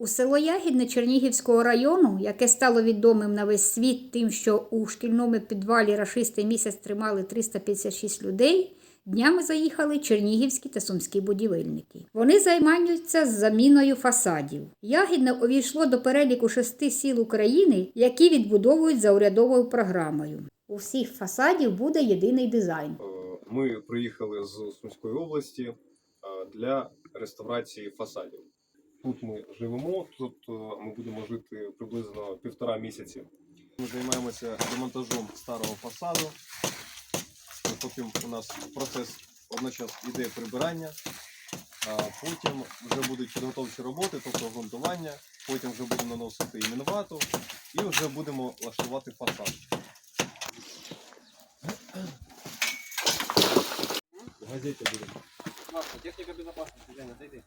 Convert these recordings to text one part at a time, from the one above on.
У село Ягідне Чернігівського району, яке стало відомим на весь світ тим, що у шкільному підвалі рашисти місяць тримали 356 людей, днями заїхали чернігівські та сумські будівельники. Вони займаються заміною фасадів. Ягідне увійшло до переліку шести сіл України, які відбудовують за урядовою програмою. У всіх фасадів буде єдиний дизайн. Е, Ми приїхали з Сумської області е, для реставрації фасадів. Тут ми живемо, тут е, ми будемо жити приблизно півтора місяці. Ми займаємося демонтажом старого фасаду. Потім у нас процес одночас іде прибирання, а потім вже будуть підготовчі роботи, тобто ґрунтування, потім вже будемо наносити іменвату і вже будемо влаштувати фасад. В газеті будемо. Маша, техника безопасности, Женя, зайди.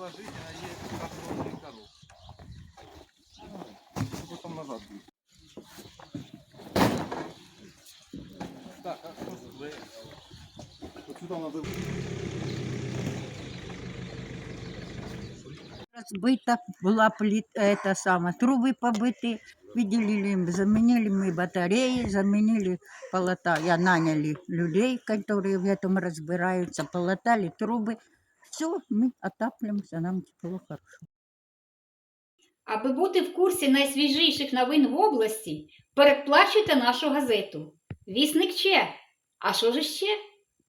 А есть картонный коробки. Чтобы там назад будет. Так, а Вот сюда надо разбита была плит, это самое, трубы побиты, выделили, заменили мы батареи, заменили полота, я наняли людей, которые в этом разбираются, полотали трубы, все, мы отапливаемся, нам тепло, хорошо. Аби бути в курсі найсвіжіших новин в області, передплачуйте нашу газету. Вісник Че. А що ж ще?